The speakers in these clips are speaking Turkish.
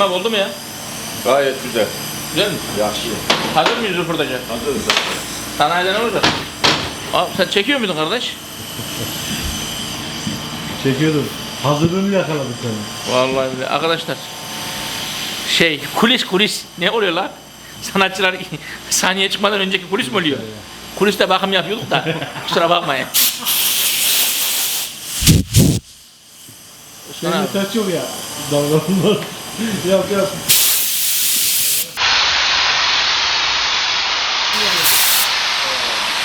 Abi oldu mu ya? Gayet güzel. Güzel mi? Yaxşı. Hazır mıyız röportaja? Hazırız. Sanayide ne olacak? Abi sen çekiyor muydun kardeş? Çekiyordum. Hazırlığını yakaladık seni. Vallahi billahi. Arkadaşlar şey kulis kulis ne oluyor lan? Sanatçılar sahneye çıkmadan önceki kulis mi oluyor? Kuliste bakım yapıyorduk da kusura bakmayın. Seni kaçıyor ya. Davranlar. yap yap.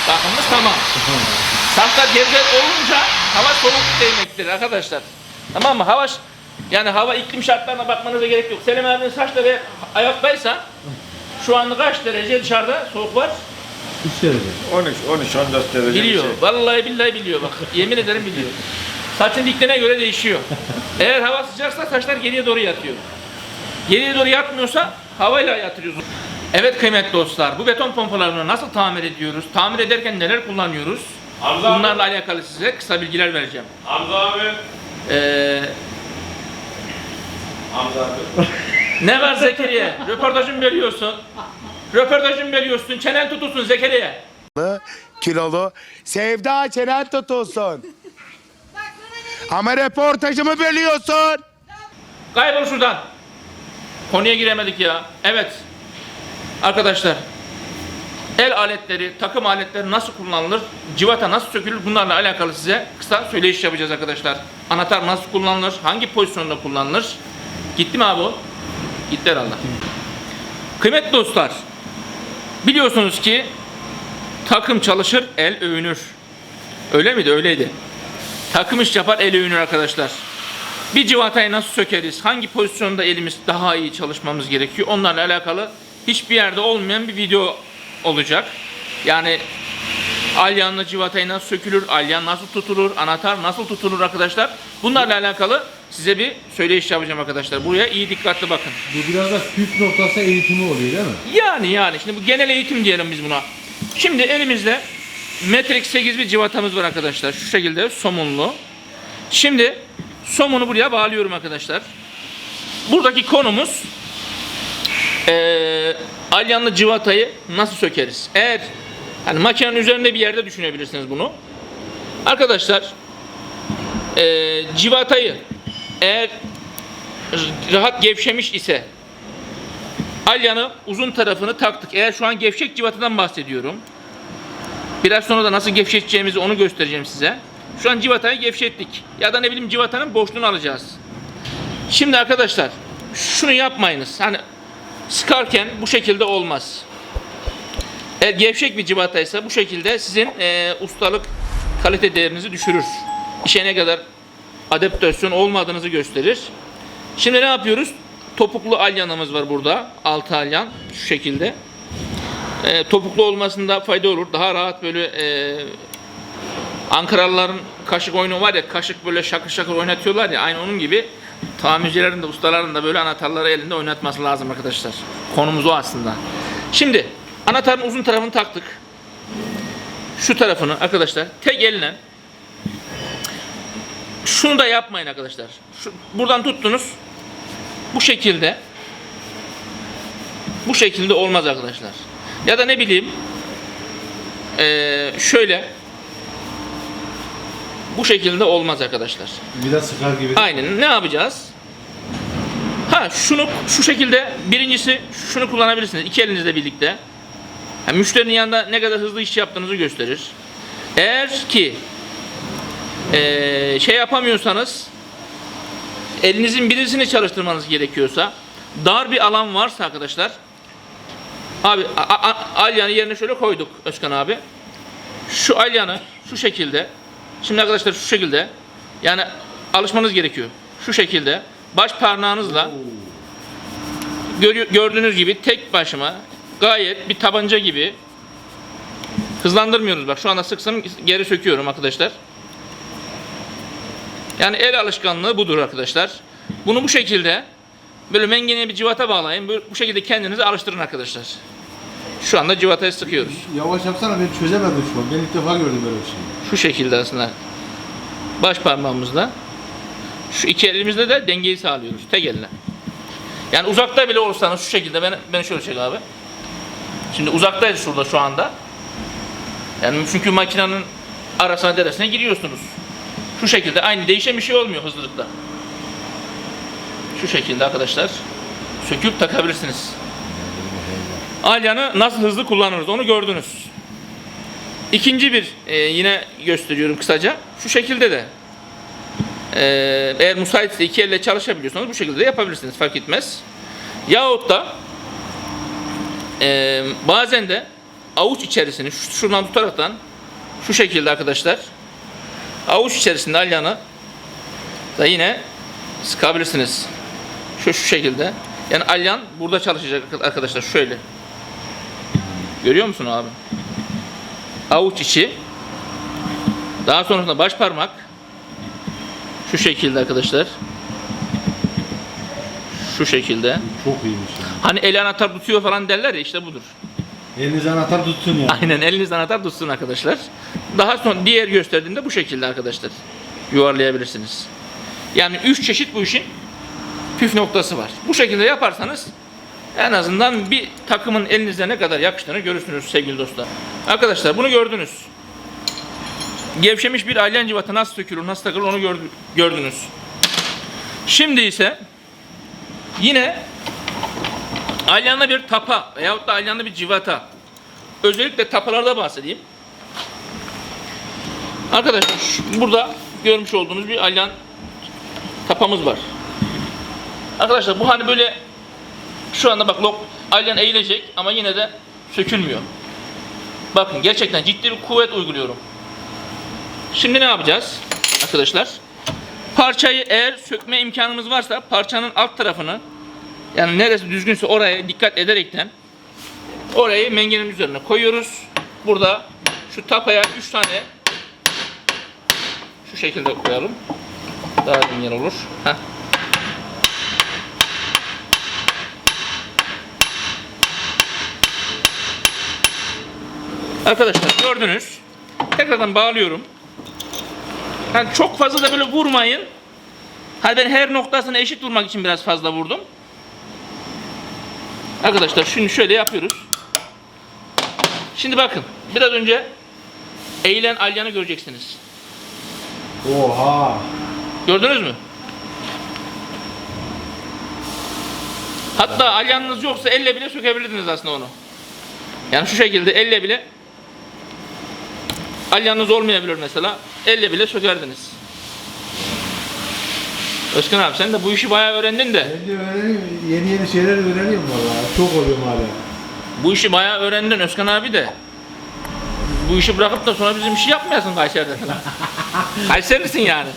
Bakımımız tamam. Safta gerger olunca hava soğuk demektir arkadaşlar. Tamam mı? Hava yani hava iklim şartlarına bakmanıza gerek yok. Selim abinin saçları ayaktaysa şu anda kaç derece dışarıda soğuk var? 3 derece. 13, 13, 14 derece. Biliyor. şey. Vallahi billahi biliyor bak. Yemin ederim biliyor. Saçın dikliğine göre değişiyor. Eğer hava sıcaksa saçlar geriye doğru yatıyor. Geriye doğru yatmıyorsa havayla yatırıyoruz. Evet kıymetli dostlar, bu beton pompalarını nasıl tamir ediyoruz? Tamir ederken neler kullanıyoruz? Hamza abi. Bunlarla alakalı size kısa bilgiler vereceğim. Hamza abi. Ee, Hamza abi. ne var Zekeriya? Röportajımı veriyorsun. Röportajımı veriyorsun. Çenen tutulsun Zekeriya. kilolu. Sevda çenen tutulsun. Ama reportajımı bölüyorsun. Kaybol şuradan. Konuya giremedik ya. Evet. Arkadaşlar. El aletleri, takım aletleri nasıl kullanılır? Civata nasıl sökülür? Bunlarla alakalı size kısa söyleyiş yapacağız arkadaşlar. Anahtar nasıl kullanılır? Hangi pozisyonda kullanılır? Gitti mi abi o? Gitti herhalde. Kıymetli dostlar. Biliyorsunuz ki takım çalışır, el övünür. Öyle miydi? Öyleydi. Takım iş yapar, el övünür arkadaşlar. Bir civatayı nasıl sökeriz? Hangi pozisyonda elimiz daha iyi çalışmamız gerekiyor? Onlarla alakalı hiçbir yerde olmayan bir video olacak. Yani alyanlı civatayı nasıl sökülür? Alyan nasıl tutulur? Anahtar nasıl tutulur arkadaşlar? Bunlarla alakalı size bir söyleyiş yapacağım arkadaşlar. Buraya iyi dikkatli bakın. Bu biraz da püf noktası eğitimi oluyor değil mi? Yani yani şimdi bu genel eğitim diyelim biz buna. Şimdi elimizde metrik 8 bir civatamız var arkadaşlar. Şu şekilde somunlu. Şimdi somunu buraya bağlıyorum arkadaşlar. Buradaki konumuz eee alyanlı civatayı nasıl sökeriz? Eğer hani makinenin üzerinde bir yerde düşünebilirsiniz bunu. Arkadaşlar eee civatayı eğer rahat gevşemiş ise Alyanı uzun tarafını taktık. Eğer şu an gevşek civatadan bahsediyorum. Biraz sonra da nasıl gevşeteceğimizi onu göstereceğim size. Şu an civatayı gevşettik. Ya da ne bileyim civatanın boşluğunu alacağız. Şimdi arkadaşlar şunu yapmayınız. Hani sıkarken bu şekilde olmaz. Eğer gevşek bir civataysa bu şekilde sizin eee, ustalık kalite değerinizi düşürür. İşe ne kadar adaptasyon olmadığınızı gösterir. Şimdi ne yapıyoruz? Topuklu alyanımız var burada. Altı alyan şu şekilde. Ee, topuklu olmasında fayda olur. Daha rahat böyle e, Ankaralıların kaşık oyunu var ya kaşık böyle şakır şakır oynatıyorlar ya aynı onun gibi tamircilerin de ustaların da böyle anahtarları elinde oynatması lazım arkadaşlar. Konumuz o aslında. Şimdi anahtarın uzun tarafını taktık. Şu tarafını arkadaşlar tek eline şunu da yapmayın arkadaşlar. Şu, buradan tuttunuz. Bu şekilde bu şekilde olmaz arkadaşlar. Ya da ne bileyim eee, şöyle bu şekilde olmaz arkadaşlar. De sıkar gibi. Aynen ne yapacağız? Ha şunu şu şekilde birincisi şunu kullanabilirsiniz iki elinizle birlikte. Ha, müşterinin yanında ne kadar hızlı iş yaptığınızı gösterir. Eğer ki eee, şey yapamıyorsanız elinizin birisini çalıştırmanız gerekiyorsa dar bir alan varsa arkadaşlar abi alyanı yerine şöyle koyduk Özkan abi. Şu alyanı şu şekilde şimdi arkadaşlar şu şekilde yani alışmanız gerekiyor. Şu şekilde baş parmağınızla gördüğünüz gibi tek başıma gayet bir tabanca gibi hızlandırmıyoruz bak şu anda sıksam geri söküyorum arkadaşlar. Yani el alışkanlığı budur arkadaşlar. Bunu bu şekilde böyle mengeneye bir civata bağlayın. Bu şekilde kendinizi alıştırın arkadaşlar. Şu anda civatayı sıkıyoruz. Yavaş yapsana ben çözemedim şu an. Ben ilk defa gördüm böyle bir şey. Şu şekilde aslında baş parmağımızla şu iki elimizle de dengeyi sağlıyoruz tek elle. Yani uzakta bile olursanız şu şekilde ben ben şöyle çek abi. Şimdi uzaktayız şurada şu anda. Yani çünkü makinenin arasına deresine giriyorsunuz. Şu şekilde aynı değişen bir şey olmuyor hızlılıkta. Şu şekilde arkadaşlar söküp takabilirsiniz. Alyanı nasıl hızlı kullanırız onu gördünüz. İkinci bir e, yine gösteriyorum kısaca. Şu şekilde de e, eğer müsaitse iki elle çalışabiliyorsanız bu şekilde de yapabilirsiniz fark etmez. Yahut da e, bazen de avuç içerisini şu- şuradan tutaraktan şu şekilde arkadaşlar avuç içerisinde alyanı da yine sıkabilirsiniz. Şu şu şekilde. Yani alyan burada çalışacak arkadaşlar şöyle. Görüyor musun abi? Avuç içi. Daha sonrasında baş parmak. Şu şekilde arkadaşlar. Şu şekilde. Çok iyiymiş yani. Hani el anahtar tutuyor falan derler ya işte budur. Eliniz anahtar tutsun yani. Aynen elinizden anahtar tutsun arkadaşlar. Daha sonra diğer gösterdiğimde bu şekilde arkadaşlar. Yuvarlayabilirsiniz. Yani üç çeşit bu işin püf noktası var. Bu şekilde yaparsanız en azından bir takımın elinize ne kadar yakıştığını görürsünüz sevgili dostlar. Arkadaşlar bunu gördünüz. Gevşemiş bir alyan civatı nasıl sökülür, nasıl takılır onu gördü- gördünüz. Şimdi ise yine alyanlı bir tapa veyahut da alyanlı bir civata. Özellikle tapalarda bahsedeyim. Arkadaşlar burada görmüş olduğunuz bir alyan tapamız var. Arkadaşlar bu hani böyle şu anda bak lok alyan eğilecek ama yine de sökülmüyor. Bakın gerçekten ciddi bir kuvvet uyguluyorum. Şimdi ne yapacağız arkadaşlar? Parçayı eğer sökme imkanımız varsa parçanın alt tarafını yani neresi düzgünse oraya dikkat ederekten orayı mengenin üzerine koyuyoruz. Burada şu tapaya 3 tane şu şekilde koyalım. Daha dingin olur. Heh. Arkadaşlar gördünüz. Tekrardan bağlıyorum. Yani çok fazla da böyle vurmayın. Hani ben her noktasını eşit vurmak için biraz fazla vurdum. Arkadaşlar şunu şöyle yapıyoruz. Şimdi bakın biraz önce eğilen alyanı göreceksiniz. Oha. Gördünüz mü? Hatta alyanınız yoksa elle bile sökebilirdiniz aslında onu. Yani şu şekilde elle bile alyanınız olmayabilir mesela. Elle bile sökerdiniz. Özkan abi sen de bu işi bayağı öğrendin de. Ben de öğreniyorum. Yeni yeni şeyler öğreniyorum valla. Çok oluyorum hala. Bu işi bayağı öğrendin Özkan abi de. Bu işi bırakıp da sonra bizim işi yapmayasın Kayseri'de falan. Kayseri'lisin yani.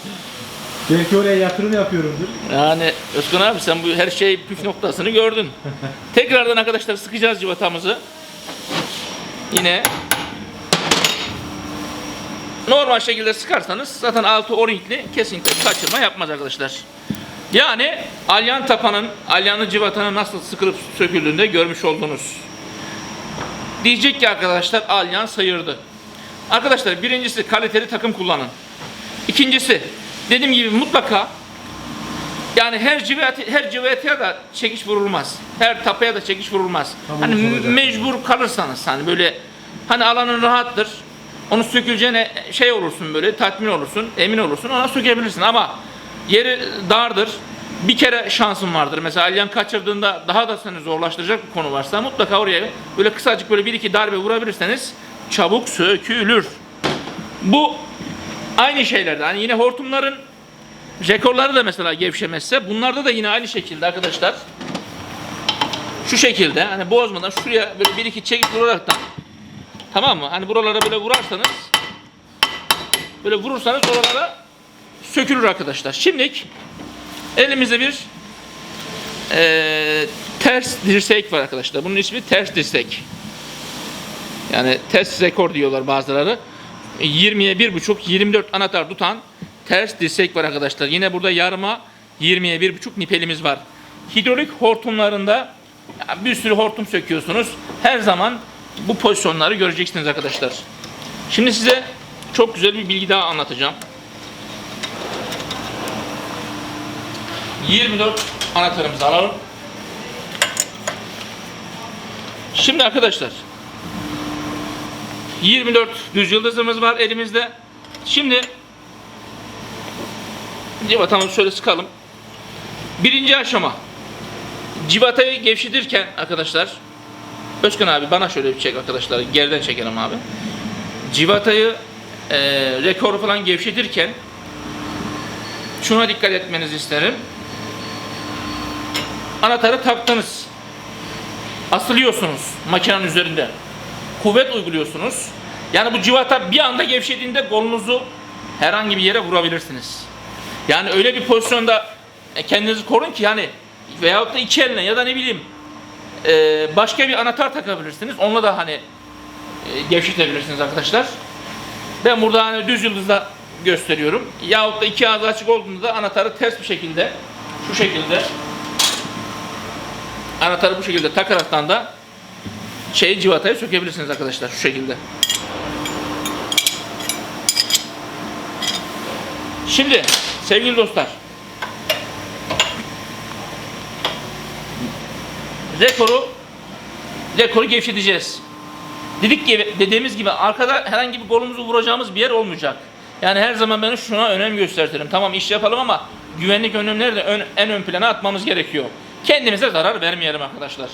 Belki oraya yatırım yapıyorumdur. Yani Özkan abi sen bu her şey püf noktasını gördün. Tekrardan arkadaşlar sıkacağız civatamızı. Yine normal şekilde sıkarsanız zaten altı o-ringli kesinlikle kaçırma yapmaz arkadaşlar. Yani alyan tapanın, alyanlı civatanın nasıl sıkılıp söküldüğünde görmüş oldunuz. Diyecek ki arkadaşlar alyan sayırdı. Arkadaşlar birincisi kaliteli takım kullanın. İkincisi dediğim gibi mutlaka yani her civati her civataya da çekiş vurulmaz. Her tapaya da çekiş vurulmaz. Tamam, hani mecbur kalırsanız hani böyle hani alanın rahattır. Onu söküleceğine şey olursun böyle tatmin olursun, emin olursun ona sökebilirsin ama yeri dardır. Bir kere şansın vardır. Mesela alyan kaçırdığında daha da seni zorlaştıracak bir konu varsa mutlaka oraya böyle kısacık böyle bir iki darbe vurabilirseniz çabuk sökülür. Bu aynı şeylerde. Hani yine hortumların Rekorları da mesela gevşemezse bunlarda da yine aynı şekilde arkadaşlar şu şekilde hani bozmadan şuraya böyle bir iki çekip vuraraktan tamam mı? Hani buralara böyle vurarsanız böyle vurursanız oralara sökülür arkadaşlar. Şimdilik elimizde bir eee, ters dirsek var arkadaşlar. Bunun ismi ters dirsek. Yani ters rekor diyorlar bazıları. 20'ye 1.5 24 anahtar tutan ters dirsek var arkadaşlar. Yine burada yarıma 20'ye 1.5 nipelimiz var. Hidrolik hortumlarında bir sürü hortum söküyorsunuz. Her zaman bu pozisyonları göreceksiniz arkadaşlar. Şimdi size çok güzel bir bilgi daha anlatacağım. 24 anahtarımızı alalım. Şimdi arkadaşlar 24 düz yıldızımız var elimizde. Şimdi civatamızı şöyle sıkalım. Birinci aşama civatayı gevşetirken arkadaşlar Özkan abi bana şöyle bir çek arkadaşlar geriden çekelim abi. Civatayı e, rekoru falan gevşetirken şuna dikkat etmenizi isterim. Anahtarı taktınız. Asılıyorsunuz makinenin üzerinde. Kuvvet uyguluyorsunuz. Yani bu civata bir anda gevşediğinde kolunuzu herhangi bir yere vurabilirsiniz. Yani öyle bir pozisyonda e, kendinizi korun ki yani veyahut da iki eline ya da ne bileyim e, başka bir anahtar takabilirsiniz. Onunla da hani e, gevşetebilirsiniz arkadaşlar. Ben burada hani düz yıldızla gösteriyorum. Yahut da iki ağzı açık olduğunda da anahtarı ters bir şekilde şu şekilde anahtarı bu şekilde takaraktan da şeyi civatayı sökebilirsiniz arkadaşlar şu şekilde. Şimdi sevgili dostlar rekoru rekoru gevşeteceğiz. Dedik gibi dediğimiz gibi arkada herhangi bir golümüzü vuracağımız bir yer olmayacak. Yani her zaman ben şuna önem gösteririm. Tamam iş yapalım ama güvenlik önlemleri de ön- en ön plana atmamız gerekiyor. Kendimize zarar vermeyelim arkadaşlar.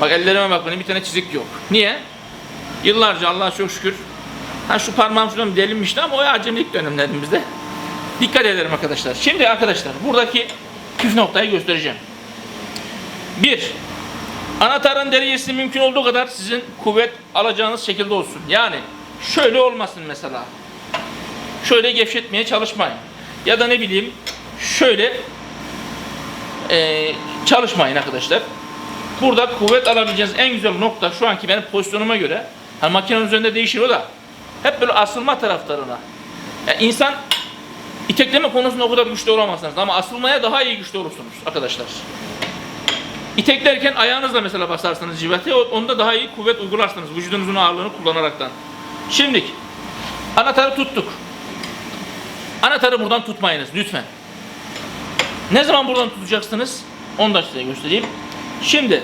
Bak ellerime bak bir tane çizik yok. Niye? Yıllarca Allah'a çok şükür. Ha şu parmağım şuradan delinmişti ama o acemilik dönemlerimizde. Dikkat edelim arkadaşlar. Şimdi arkadaşlar buradaki püf noktayı göstereceğim. Bir, anahtarın derecesi mümkün olduğu kadar sizin kuvvet alacağınız şekilde olsun. Yani şöyle olmasın mesela. Şöyle gevşetmeye çalışmayın. Ya da ne bileyim şöyle eee, çalışmayın arkadaşlar. Burada kuvvet alabileceğiniz en güzel nokta şu anki benim pozisyonuma göre hani makinenin üzerinde değişir o da hep böyle asılma taraftarına. Yani insan itekleme konusunda o kadar güçlü olamazsınız ama asılmaya daha iyi güçlü olursunuz arkadaşlar. İteklerken ayağınızla mesela basarsanız civete onda daha iyi kuvvet uygularsınız vücudunuzun ağırlığını kullanaraktan. Şimdi anahtarı tuttuk. Anahtarı buradan tutmayınız lütfen. Ne zaman buradan tutacaksınız? Onu da size göstereyim. Şimdi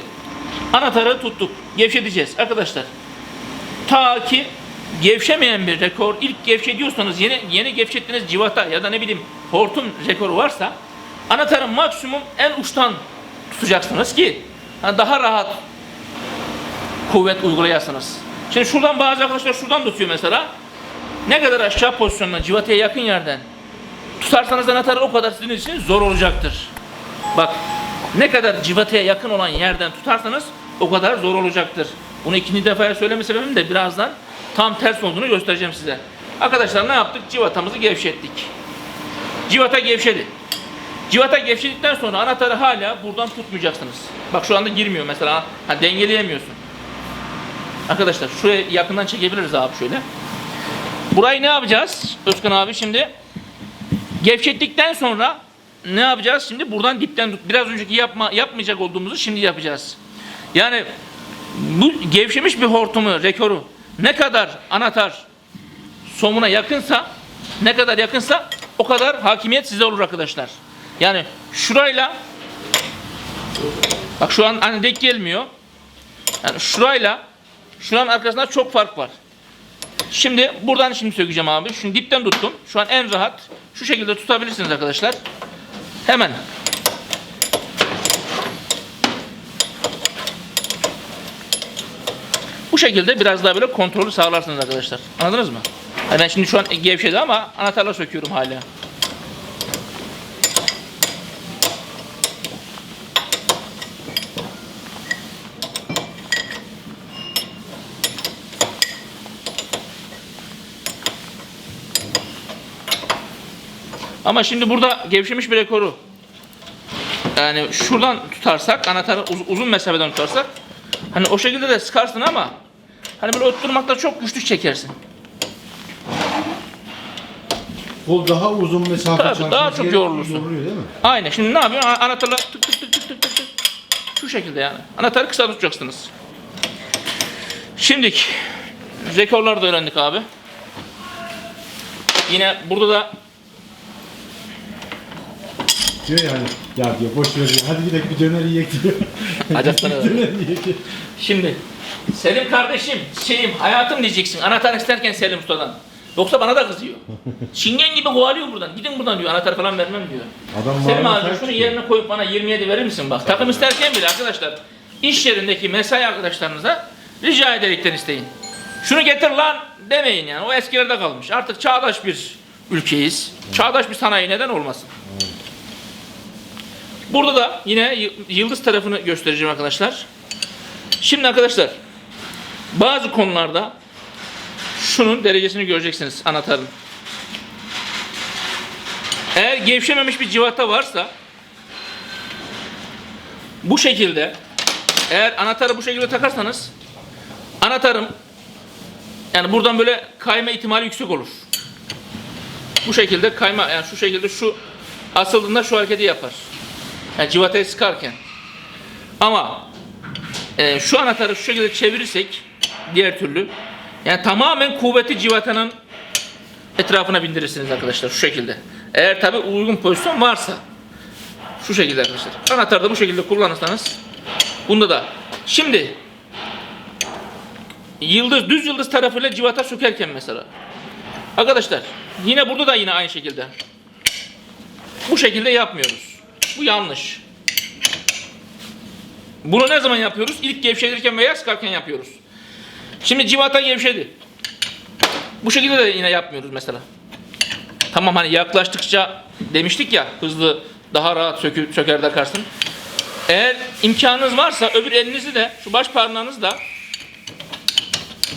anahtarı tuttuk. Gevşeteceğiz arkadaşlar. Ta ki gevşemeyen bir rekor ilk gevşetiyorsanız yeni yeni gevşettiğiniz civata ya da ne bileyim hortum rekoru varsa anahtarı maksimum en uçtan tutacaksınız ki daha rahat kuvvet uygulayasınız. Şimdi şuradan bazı arkadaşlar şuradan tutuyor mesela. Ne kadar aşağı pozisyonda civataya yakın yerden tutarsanız anahtarı o kadar sizin için zor olacaktır. Bak ne kadar civataya yakın olan yerden tutarsanız o kadar zor olacaktır. Bunu ikinci defaya söyleme sebebim de birazdan tam ters olduğunu göstereceğim size. Arkadaşlar ne yaptık? Civatamızı gevşettik. Civata gevşedi. Civata gevşedikten sonra anahtarı hala buradan tutmayacaksınız. Bak şu anda girmiyor mesela. Ha, dengeleyemiyorsun. Arkadaşlar şuraya yakından çekebiliriz abi şöyle. Burayı ne yapacağız Özkan abi şimdi? Gevşettikten sonra ne yapacağız şimdi? Buradan dipten tut. Biraz önceki yapma yapmayacak olduğumuzu şimdi yapacağız. Yani bu gevşemiş bir hortumu, rekoru ne kadar anahtar somuna yakınsa, ne kadar yakınsa o kadar hakimiyet size olur arkadaşlar. Yani şurayla bak şu an hani denk gelmiyor. Yani şurayla şuranın arkasında çok fark var. Şimdi buradan şimdi sökeceğim abi. Şimdi dipten tuttum. Şu an en rahat. Şu şekilde tutabilirsiniz arkadaşlar. Hemen. Bu şekilde biraz daha böyle kontrolü sağlarsınız arkadaşlar. Anladınız mı? Hani ben şimdi şu an gevşedi ama anahtarla söküyorum hala. Ama şimdi burada gevşemiş bir rekoru yani şuradan tutarsak anahtarı uz- uzun mesafeden tutarsak hani o şekilde de sıkarsın ama hani böyle oturmakta çok güçlük çekersin. Kol daha uzun mesafe Tabii, daha çok yorulursun. Yoruluyor değil mi? Aynen. Şimdi ne yapıyorsun? Anahtarla tık tık tık tık tık tık tık. Şu şekilde yani. Anahtarı kısa tutacaksınız. Şimdik rekorları da öğrendik abi. Yine burada da Diyor ya hani ya diyor boş ver diyor. Hadi gidelim bir döner yiyek diyor. Öyle. döner yiyek. Şimdi Selim kardeşim, şeyim, hayatım diyeceksin. Anahtar isterken Selim Usta'dan. Yoksa bana da kızıyor. Çingen gibi kovalıyor buradan. Gidin buradan diyor. Anahtar falan vermem diyor. Adam Selim abi şunu çıkıyor. yerine koyup bana 27 verir misin bak. Takım isterken bile arkadaşlar iş yerindeki mesai arkadaşlarınıza rica ederekten isteyin. Şunu getir lan demeyin yani. O eskilerde kalmış. Artık çağdaş bir ülkeyiz. Çağdaş bir sanayi neden olmasın? Burada da yine yıldız tarafını göstereceğim arkadaşlar. Şimdi arkadaşlar bazı konularda şunun derecesini göreceksiniz anahtarın. Eğer gevşememiş bir civata varsa bu şekilde eğer anahtarı bu şekilde takarsanız anahtarım yani buradan böyle kayma ihtimali yüksek olur. Bu şekilde kayma yani şu şekilde şu asıldığında şu hareketi yapar. Yani civatayı sıkarken. Ama e, şu anahtarı şu şekilde çevirirsek diğer türlü yani tamamen kuvveti civatanın etrafına bindirirsiniz arkadaşlar şu şekilde. Eğer tabi uygun pozisyon varsa şu şekilde arkadaşlar. Anahtarı da bu şekilde kullanırsanız bunda da. Şimdi yıldız düz yıldız tarafıyla civata sökerken mesela. Arkadaşlar yine burada da yine aynı şekilde. Bu şekilde yapmıyoruz. Bu yanlış. Bunu ne zaman yapıyoruz? İlk gevşetirken veya sıkarken yapıyoruz. Şimdi civata gevşedi. Bu şekilde de yine yapmıyoruz mesela. Tamam hani yaklaştıkça demiştik ya hızlı daha rahat sökü, söker takarsın. Eğer imkanınız varsa öbür elinizi de şu baş parmağınızı da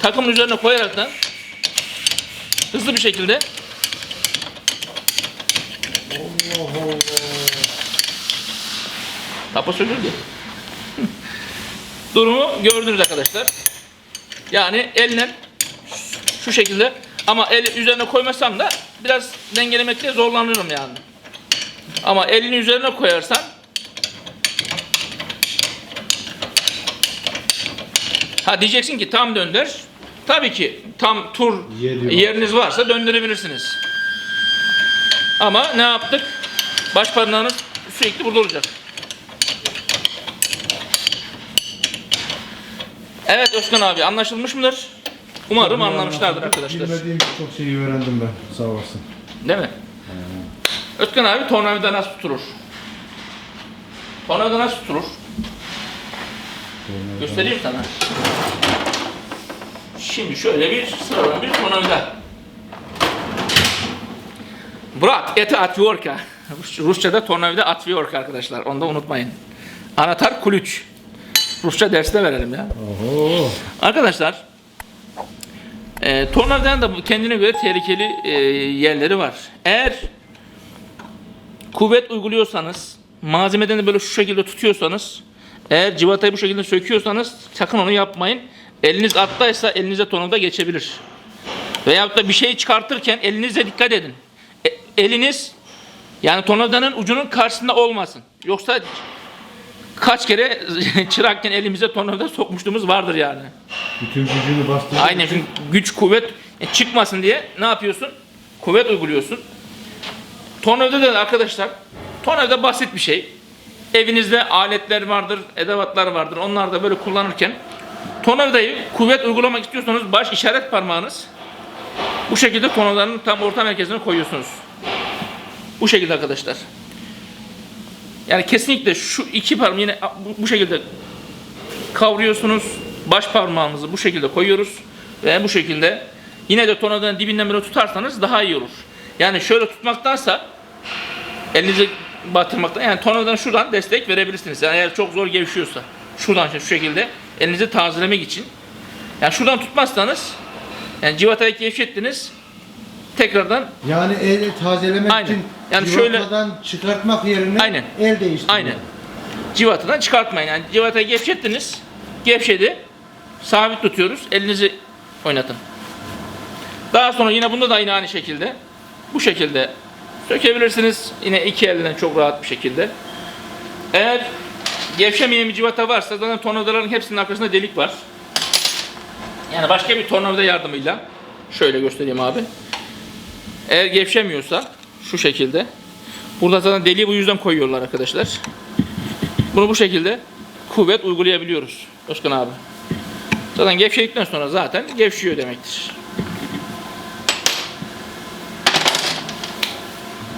takımın üzerine koyarak da hızlı bir şekilde Tapa söküldü. Durumu gördünüz arkadaşlar. Yani elle şu şekilde ama eli üzerine koymasam da biraz dengelemekte zorlanırım yani. Ama elini üzerine koyarsan Ha diyeceksin ki tam döndür. Tabii ki tam tur Yeri var. yeriniz varsa döndürebilirsiniz. Ama ne yaptık? Baş parmağınız sürekli burada olacak. Evet Özkan abi anlaşılmış mıdır? Umarım anlamışlardır arkadaşlar. Bilmediğim çok şeyi öğrendim ben. Sağ olasın. Değil mi? Özkan abi tornavida nasıl tutulur? Tornavida nasıl tutulur? Göstereyim sana. Şimdi şöyle bir sıradan bir tornavida. Brat, eti atviorka. Rusça'da tornavida atviorka arkadaşlar. Onu da unutmayın. Anahtar kulüç. Rusça derste verelim ya. Oho. Arkadaşlar e, tornavidanın da kendine göre tehlikeli e, yerleri var. Eğer kuvvet uyguluyorsanız malzemeden de böyle şu şekilde tutuyorsanız eğer civatayı bu şekilde söküyorsanız sakın onu yapmayın. Eliniz attaysa elinize tornavida geçebilir. Veyahut da bir şey çıkartırken elinize dikkat edin. E, eliniz yani tornavidanın ucunun karşısında olmasın. Yoksa kaç kere çırakken elimize tornavida sokmuşluğumuz vardır yani. Bütün gücünü bastırdı. Aynen çünkü güç kuvvet e, çıkmasın diye ne yapıyorsun? Kuvvet uyguluyorsun. Tornavida da arkadaşlar tornavida basit bir şey. Evinizde aletler vardır, edevatlar vardır. Onlar da böyle kullanırken tornavidayı kuvvet uygulamak istiyorsanız baş işaret parmağınız bu şekilde tornavidanın tam orta merkezine koyuyorsunuz. Bu şekilde arkadaşlar. Yani kesinlikle şu iki parmağı yine bu, şekilde kavruyorsunuz. Baş parmağımızı bu şekilde koyuyoruz ve bu şekilde yine de tornavidanın dibinden böyle tutarsanız daha iyi olur. Yani şöyle tutmaktansa elinizi batırmaktan yani tornavidanın şuradan destek verebilirsiniz. Yani eğer çok zor gevşiyorsa şuradan şu şekilde elinizi tazelemek için. Yani şuradan tutmazsanız yani civatayı gevşettiniz tekrardan Yani eli tazelemek Aynen. için Yani şöyle- çıkartmak yerine Aynen. el değiştiriyor. Aynen. Civatadan çıkartmayın. Yani civatayı gevşettiniz. Gevşedi. Sabit tutuyoruz. Elinizi oynatın. Daha sonra yine bunda da yine aynı şekilde bu şekilde sökebilirsiniz. Yine iki elden çok rahat bir şekilde. Eğer gevşemeyen bir civata varsa zaten tornavidaların hepsinin arkasında delik var. Yani başka bir tornavida yardımıyla şöyle göstereyim abi. Eğer gevşemiyorsa şu şekilde Burada zaten deliği bu yüzden koyuyorlar arkadaşlar. Bunu bu şekilde kuvvet uygulayabiliyoruz Özkan abi. Zaten gevşedikten sonra zaten gevşiyor demektir.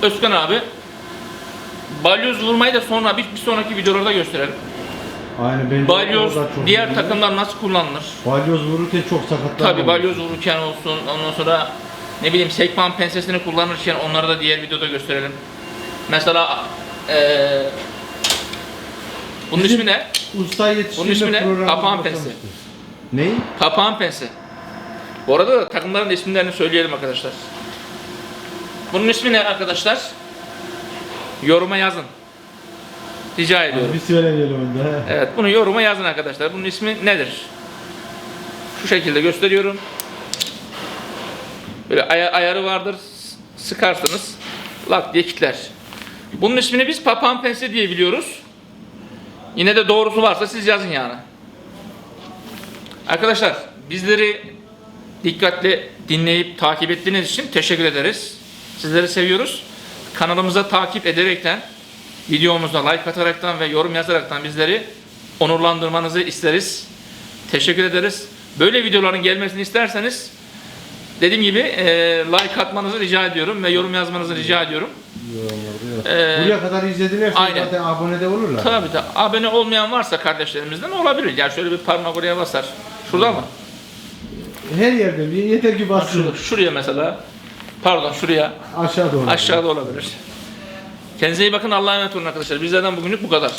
Özkan abi balyoz vurmayı da sonra bir, bir sonraki videolarda gösterelim. Aynen bence Balyoz diğer takımlar nasıl kullanılır? Balyoz vururken çok sakatlar Tabi var. balyoz vururken olsun ondan sonra ne bileyim sekman pensesini kullanırken onları da diğer videoda gösterelim. Mesela eee bunun Bizim- ismi ne? Usta yetiştirme Bunun ismi ne? programı başlamıştı. pensi. Ney? Papağan pense. Bu arada da takımların isimlerini söyleyelim arkadaşlar. Bunun ismi ne arkadaşlar? Yoruma yazın. Rica ediyorum. Bir söylemeyelim he. Evet bunu yoruma yazın arkadaşlar. Bunun ismi nedir? Şu şekilde gösteriyorum. Böyle aya- ayarı vardır. Sıkarsınız. Lak diye kilitler. Bunun ismini biz papağan pense diye biliyoruz. Yine de doğrusu varsa siz yazın yani. Arkadaşlar bizleri dikkatli dinleyip takip ettiğiniz için teşekkür ederiz. Sizleri seviyoruz. Kanalımıza takip ederekten, videomuza like ataraktan ve yorum yazaraktan bizleri onurlandırmanızı isteriz. Teşekkür ederiz. Böyle videoların gelmesini isterseniz dediğim gibi e, like atmanızı rica ediyorum ve yorum yazmanızı rica ediyorum. Ee, Buraya kadar izledilerse aynen. zaten abone de olurlar. Tabii de abone olmayan varsa kardeşlerimizden olabilir. Ya şöyle bir parmak oraya basar. Şurada mı? Her yerde bir yeter ki bassın. şurada, şuraya mesela. Pardon şuraya. Aşağı doğru. Aşağıda olabilir. Kendinize iyi bakın. Allah'a emanet olun arkadaşlar. Bizlerden bugünlük bu kadar.